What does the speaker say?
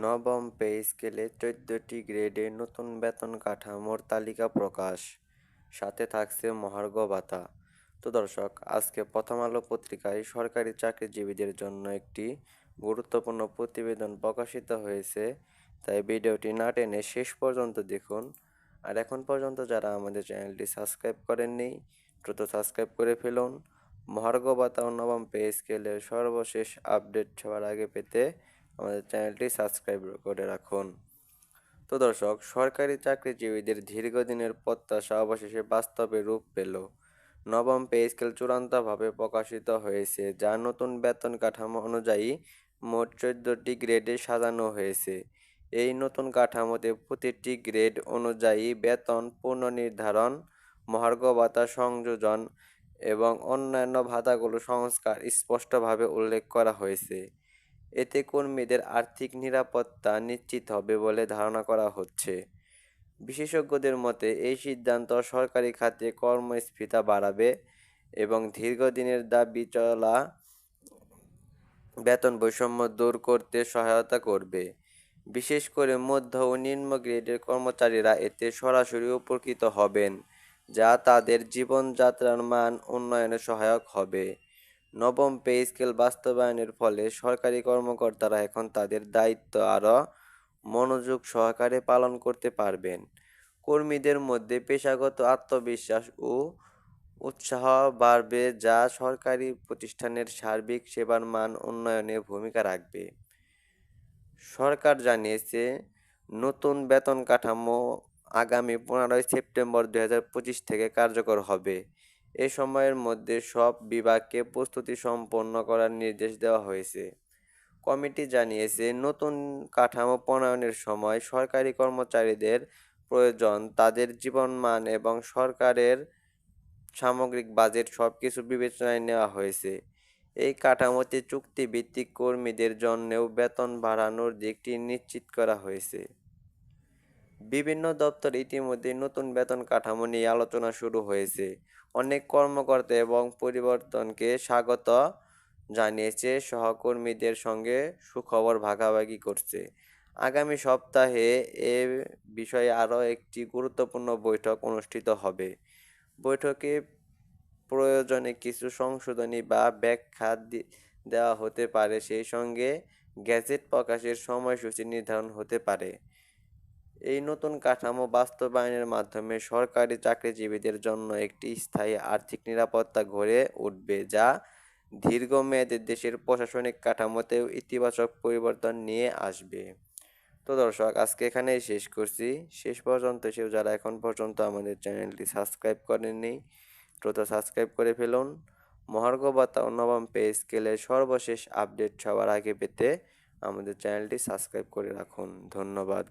নবম পে স্কেলে চোদ্দটি গ্রেডে নতুন বেতন কাঠামোর তালিকা প্রকাশ। সাথে থাকছে মহার্ঘ ভাতা। তো দর্শক, আজকে প্রথম আলো পত্রিকায় সরকারি চাকরিজীবীদের জন্য একটি গুরুত্বপূর্ণ প্রতিবেদন প্রকাশিত হয়েছে। তাই ভিডিওটি না টেনে শেষ পর্যন্ত দেখুন। আর এখন পর্যন্ত যারা আমাদের চ্যানেলটি সাবস্ক্রাইব করেননি, দ্রুত সাবস্ক্রাইব করে ফেলুন। মহার্ঘ ভাতা নবম পে স্কেলের সর্বশেষ আপডেট সবার আগে পেতে আমাদের চ্যানেলটি সাবস্ক্রাইব করে রাখুন। তো দর্শক, সরকারি চাকরিজীবীদের দীর্ঘদিনের প্রত্যাশা অবশেষে বাস্তবে রূপ পেল। নবম পে স্কেল চূড়ান্তভাবে প্রকাশিত হয়েছে, যা নতুন বেতন কাঠামো অনুযায়ী মোট চোদ্দটি গ্রেডে সাজানো হয়েছে। এই নতুন কাঠামোতে প্রতিটি গ্রেড অনুযায়ী বেতন পুনর্নির্ধারণ, মহার্ঘ ভাতা সংযোজন এবং অন্যান্য ভাতাগুলো সংস্কার স্পষ্টভাবে উল্লেখ করা হয়েছে। এতে কর্মীদের আর্থিক নিরাপত্তা নিশ্চিত হবে বলে ধারণা করা হচ্ছে। বিশেষজ্ঞদের মতে, এই সিদ্ধান্ত সরকারি খাতে কর্মস্ফীতা বাড়াবে এবং দীর্ঘদিনের দাবি চলা বেতন বৈষম্য দূর করতে সহায়তা করবে। বিশেষ করে মধ্য ও নিম্ন গ্রেডের কর্মচারীরা এতে সরাসরি উপকৃত হবেন, যা তাদের জীবনযাত্রার মান উন্নয়নে সহায়ক হবে। নবম পে স্কেল বাস্তবায়নের ফলে সরকারি কর্মকর্তারা এখন তাদের দায়িত্ব আরও মনোযোগ সহকারে পালন করতে পারবেন। কর্মীদের মধ্যে পেশাগত আত্মবিশ্বাস ও উৎসাহ বাড়বে, যা সরকারি প্রতিষ্ঠানের সার্বিক সেবার মান উন্নয়নে ভূমিকা রাখবে। সরকার জানিয়েছে, নতুন বেতন কাঠামো আগামী পনেরোই সেপ্টেম্বর দুই হাজার পঁচিশ থেকে কার্যকর হবে। এ সময়ের মধ্যে সব বিভাগকে প্রস্তুতি সম্পন্ন করার নির্দেশ দেওয়া হয়েছে। কমিটি জানিয়েছে, নতুন কাঠামো প্রণয়নের সময় সরকারি কর্মচারীদের প্রয়োজন, তাদের জীবনমান এবং সরকারের সামগ্রিক বাজেট সব কিছু বিবেচনায় নেওয়া হয়েছে। এই কাঠামোতে চুক্তিভিত্তিক কর্মীদের জন্যেও বেতন বাড়ানোর দিকটি নিশ্চিত করা হয়েছে। বিভিন্ন দপ্তর ইতিমধ্যে নতুন বেতন কাঠামো নিয়ে আলোচনা শুরু হয়েছে। অনেক কর্মকর্তা এবং পরিবর্তনকে স্বাগত জানিয়েছে, সহকর্মীদের সঙ্গে সুখবর ভাগাভাগি করছে। আগামী সপ্তাহে এ বিষয়ে আরও একটি গুরুত্বপূর্ণ বৈঠক অনুষ্ঠিত হবে। বৈঠকে প্রয়োজনে কিছু সংশোধনী বা ব্যাখ্যা দেওয়া হতে পারে। সেই সঙ্গে গ্যাজেট প্রকাশের সময়সূচি নির্ধারণ হতে পারে। এই নতুন কাঠামো বাস্তবায়নের মাধ্যমে সরকারি চাকরিজীবীদের জন্য একটি স্থায়ী আর্থিক নিরাপত্তা গড়ে উঠবে, যা দীর্ঘমেয়াদে দেশের প্রশাসনিক কাঠামোতেও ইতিবাচক পরিবর্তন নিয়ে আসবে। তো দর্শক, আজকে এখানেই শেষ করছি। শেষ পর্যন্ত সেও যারা এখন পর্যন্ত আমাদের চ্যানেলটি সাবস্ক্রাইব করেননি, দ্রুত সাবস্ক্রাইব করে ফেলুন। ও নবম পে স্কেলের সর্বশেষ আপডেট সবার আগে পেতে আমাদের চ্যানেলটি সাবস্ক্রাইব করে রাখুন। ধন্যবাদ।